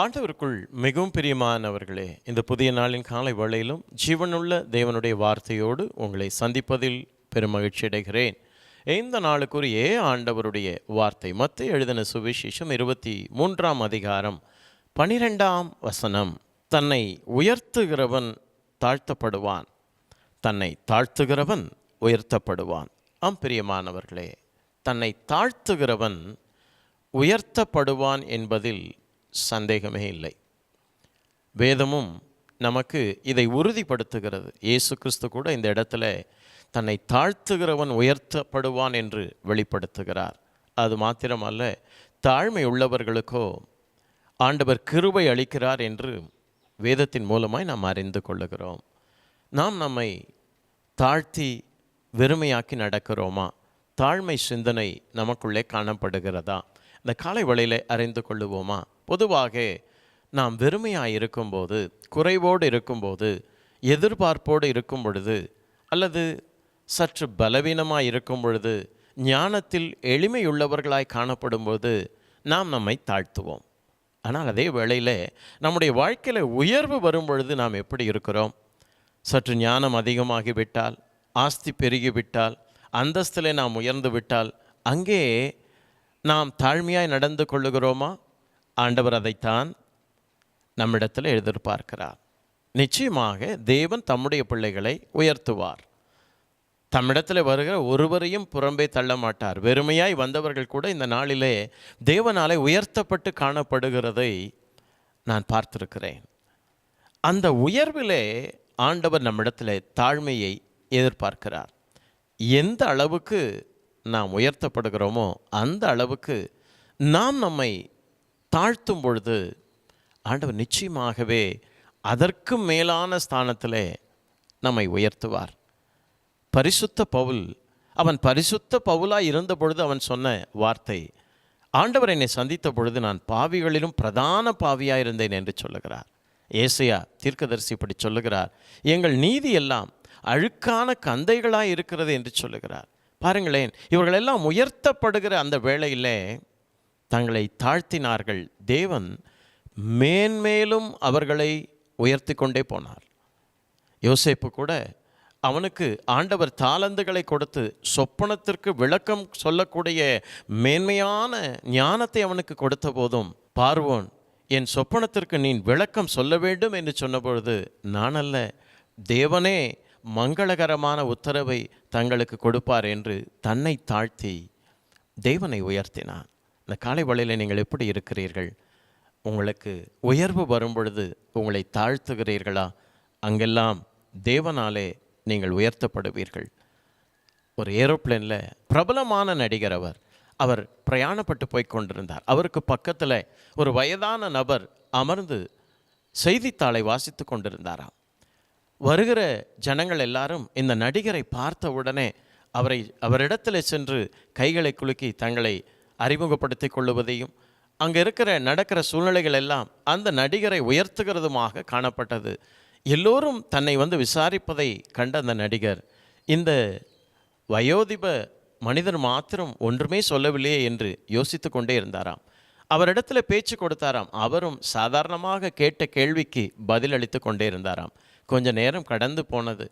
ஆண்டவருக்குள் மிகவும் பிரியமானவர்களே இந்த புதிய நாளின் காலை வேளையிலும் ஜீவனுள்ள தேவனுடைய வார்த்தையோடு உங்களை சந்திப்பதில் பெருமகிழ்ச்சி அடைகிறேன். இந்த நாளுக்குரிய ஆண்டவருடைய வார்த்தை மத்திய எழுதின சுவிசேஷம் இருபத்தி மூன்றாம் அதிகாரம் பனிரெண்டாம் வசனம். தன்னை உயர்த்துகிறவன் தாழ்த்தப்படுவான். தன்னை தாழ்த்துகிறவன் உயர்த்தப்படுவான். ஆம் பிரியமானவர்களே தன்னை தாழ்த்துகிறவன் உயர்த்தப்படுவான் என்பதில் சந்தேகமே இல்லை. வேதமும் நமக்கு இதை உறுதிப்படுத்துகிறது. இயேசு கிறிஸ்து கூட இந்த இடத்துல தன்னை தாழ்த்துகிறவன் உயர்த்தப்படுவான் என்று வெளிப்படுத்துகிறார். அது மாத்திரமல்ல தாழ்மை உள்ளவர்களுக்கோ ஆண்டவர் கிருபை அளிக்கிறார் என்று வேதத்தின் மூலமாய் நாம் அறிந்து கொள்ளுகிறோம். நாம் நம்மை தாழ்த்தி வெறுமையாக்கி நடக்கிறோமா? தாழ்மை சிந்தனை நமக்குள்ளே காணப்படுகிறதா? இந்த காலை வழியில் அறிந்து கொள்ளுவோமா? பொதுவாக நாம் வெறுமையாக இருக்கும்போது குறைவோடு இருக்கும்போது எதிர்பார்ப்போடு இருக்கும் பொழுது அல்லது சற்று பலவீனமாக இருக்கும் பொழுது ஞானத்தில் எளிமையுள்ளவர்களாய் காணப்படும்போது நாம் நம்மை தாழ்த்துவோம். ஆனால் அதே வேளையில் நம்முடைய வாழ்க்கையில் உயர்வு வரும் பொழுது நாம் எப்படி இருக்கிறோம்? சற்று ஞானம் அதிகமாகிவிட்டால் ஆஸ்தி பெருகிவிட்டால் அந்தஸ்திலே நாம் உயர்ந்து விட்டால் அங்கே நாம் தாழ்மையாய் நடந்து கொள்ளுகிறோமா? ஆண்டவர் அதைத்தான் நம்மிடத்தில் எதிர்பார்க்கிறார் நிச்சயமாக தேவன் தம்முடைய பிள்ளைகளை உயர்த்துவார். தம்மிடத்தில் வருகிற ஒருவரையும் புறம்பே தள்ள மாட்டார். வெறுமையாய் வந்தவர்கள் கூட இந்த நாளிலே தேவனாலே உயர்த்தப்பட்டு காணப்படுகிறதை நான் பார்த்திருக்கிறேன். அந்த உயர்விலே ஆண்டவர் நம்மிடத்தில் தாழ்மையை எதிர்பார்க்கிறார். எந்த அளவுக்கு நாம் உயர்த்தப்படுகிறோமோ அந்த அளவுக்கு நாம் நம்மை தாழ்த்தும் பொழுது ஆண்டவர் நிச்சயமாகவே அதற்கு மேலான ஸ்தானத்திலே நம்மை உயர்த்துவார். பரிசுத்த பவுல் அவன் பரிசுத்த பவுலாய் இருந்த பொழுது அவன் சொன்ன வார்த்தை ஆண்டவர் என்னை சந்தித்த பொழுது நான் பாவிகளிலும் பிரதான பாவியாக இருந்தேன் என்று சொல்லுகிறார். ஏசையா தீர்க்கதரிசி இப்படி சொல்லுகிறார். எங்கள் நீதி எல்லாம் அழுக்கான கந்தைகளாக இருக்கிறது என்று சொல்லுகிறார். பாருங்களேன் இவர்கள் எல்லாம் உயர்த்தப்படுகிற அந்த வேளையிலே தங்களை தாழ்த்தினார்கள். தேவன் மேன்மேலும் அவர்களை உயர்த்தி கொண்டே போனார். யோசேப்பு கூட அவனுக்கு ஆண்டவர் தாளந்துகளை கொடுத்து சொப்பனத்திற்கு விளக்கம் சொல்லக்கூடிய மேன்மையான ஞானத்தை அவனுக்கு கொடுத்த போதும் பார்வோன் என் சொப்பனத்திற்கு நீ விளக்கம் சொல்ல வேண்டும் என்று சொன்னபொழுது நான் அல்ல தேவனே மங்களகரமான உத்தரவை தங்களுக்கு கொடுப்பார் என்று தன்னை தாழ்த்தி தேவனை உயர்த்தினான் இந்த காலை வழியில் நீங்கள் எப்படி இருக்கிறீர்கள்? உங்களுக்கு உயர்வு வரும் பொழுது உங்களை தாழ்த்துகிறீர்களா? அங்கெல்லாம் தேவனாலே நீங்கள் உயர்த்தப்படுவீர்கள். ஒரு ஏரோப்ளேனில் பிரபலமான நடிகர் அவர். அவர் பிரயாணப்பட்டு போய் கொண்டிருந்தார். அவருக்கு பக்கத்தில் ஒரு வயதான நபர் அமர்ந்து செய்தித்தாளை வாசித்து கொண்டிருந்தாராம். வருகிற ஜனங்கள் எல்லாரும் இந்த நடிகரை பார்த்த உடனே அவரை அவரிடத்தில் சென்று கைகளை குலுக்கி தங்களை அறிமுகப்படுத்திக் கொள்ளுவதையும் அங்கே இருக்கிற நடக்கிற சூழ்நிலைகள் எல்லாம் அந்த நடிகரை உயர்த்துகிறதுமாக காணப்பட்டது. எல்லோரும் தன்னை வந்து விசாரிப்பதை கண்ட அந்த நடிகர் இந்த வயோதிப மனிதர் மாத்திரம் ஒன்றுமே சொல்லவில்லையே என்று யோசித்து கொண்டே இருந்தாராம். அவரிடத்துல பேச்சு கொடுத்தாராம். அவரும் சாதாரணமாக கேட்ட கேள்விக்கு பதிலளித்து கொண்டே இருந்தாராம். கொஞ்ச நேரம் கடந்து போனது.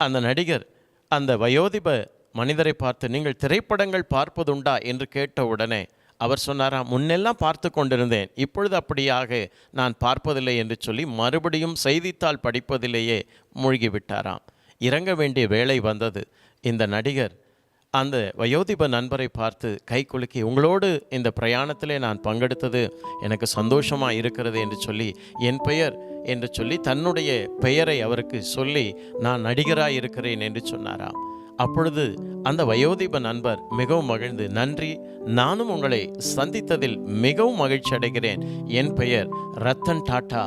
அந்த நடிகர் அந்த வயோதிப மனிதரை பார்த்து நீங்கள் திரைப்படங்கள் பார்ப்பதுண்டா? என்று கேட்ட உடனே அவர் சொன்னாராம் முன்னெல்லாம் பார்த்து கொண்டிருந்தேன். இப்பொழுது அப்படியாக நான் பார்ப்பதில்லை என்று சொல்லி மறுபடியும் செய்தித்தாள் படிப்பதிலேயே மூழ்கிவிட்டாராம். இறங்க வேண்டிய வேலை வந்தது. இந்த நடிகர் அந்த வயோதிப நண்பரை பார்த்து கை குலுக்கி உங்களோடு இந்த பிரயாணத்திலே நான் பங்கெடுத்தது எனக்கு சந்தோஷமாக இருக்கிறது என்று சொல்லி என் பெயர் என்று சொல்லி தன்னுடைய பெயரை அவருக்கு சொல்லி நான் நடிகராக இருக்கிறேன் என்று சொன்னாராம். அப்பொழுது அந்த வயோதிப நண்பர் மிகவும் மகிழ்ந்து நன்றி நானும் உங்களை சந்தித்ததில் மிகவும் மகிழ்ச்சி அடைகிறேன். என் பெயர் ரத்தன் டாட்டா.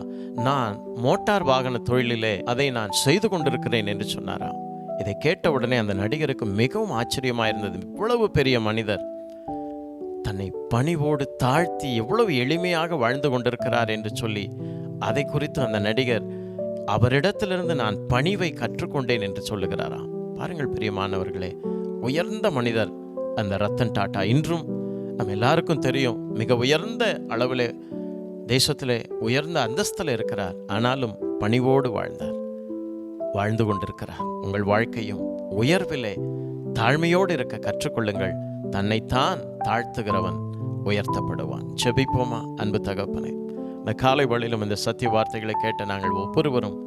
நான் மோட்டார் வாகன தொழிலிலே அதை நான் செய்து கொண்டிருக்கிறேன் என்று சொன்னாராம். இதை கேட்ட உடனே அந்த நடிகருக்கு மிகவும் ஆச்சரியமாக இருந்தது இவ்வளவு பெரிய மனிதர். தன்னை பணிவோடு தாழ்த்தி எவ்வளவு எளிமையாக வாழ்ந்து கொண்டிருக்கிறார் என்று சொல்லி அதை குறித்து அந்த நடிகர் அவரிடத்திலிருந்து நான் பணிவை கற்றுக்கொண்டேன் என்று சொல்லுகிறாராம். பாருங்கள் பிரியமானவர்களே உயர்ந்த மனிதர் அந்த ரத்தன் டாட்டா. இன்றும் நம்ம எல்லாருக்கும் தெரியும் மிக உயர்ந்த அளவில் தேசத்தில் உயர்ந்த அந்தஸ்தில் இருக்கிறார். ஆனாலும் பணிவோடு வாழ்ந்தார். வாழ்ந்து கொண்டிருக்கிறார். உங்கள் வாழ்க்கையும் உயர்விலே தாழ்மையோடு இருக்க கற்றுக்கொள்ளுங்கள். தன்னைத்தான் தாழ்த்துகிறவன் உயர்த்தப்படுவான். செபிப்போமா அன்பு தகப்பனே. இந்த காலை வழியிலும் இந்த சத்திய வார்த்தைகளை கேட்ட நாங்கள் ஒவ்வொருவரும்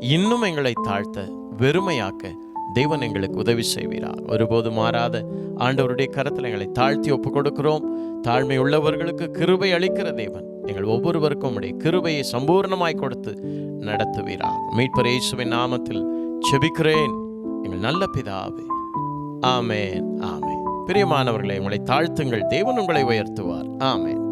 இன்னும் எங்களை தாழ்த்த வெறுமையாக்க தேவன் எங்களுக்கு உதவி செய்வீரா. ஒருபோது மாறாத ஆண்டவருடைய கரத்தில் எங்களை தாழ்த்தி ஒப்பு கொடுக்கிறோம் தாழ்மை உள்ளவர்களுக்கு கிருபை அளிக்கிற தேவன். எங்கள் ஒவ்வொருவருக்கும் உடைய கிருபையை சம்பூர்ணமாய் கொடுத்து நடத்துவீரா மீட்பர் இயேசுவின் நாமத்தில் செபிக்கிறேன். எங்கள் நல்ல பிதாவே ஆமேன் ஆமேன். பிரியமானவர்களை உங்களை தாழ்த்துங்கள் தேவன் உங்களை உயர்த்துவார். ஆமேன்.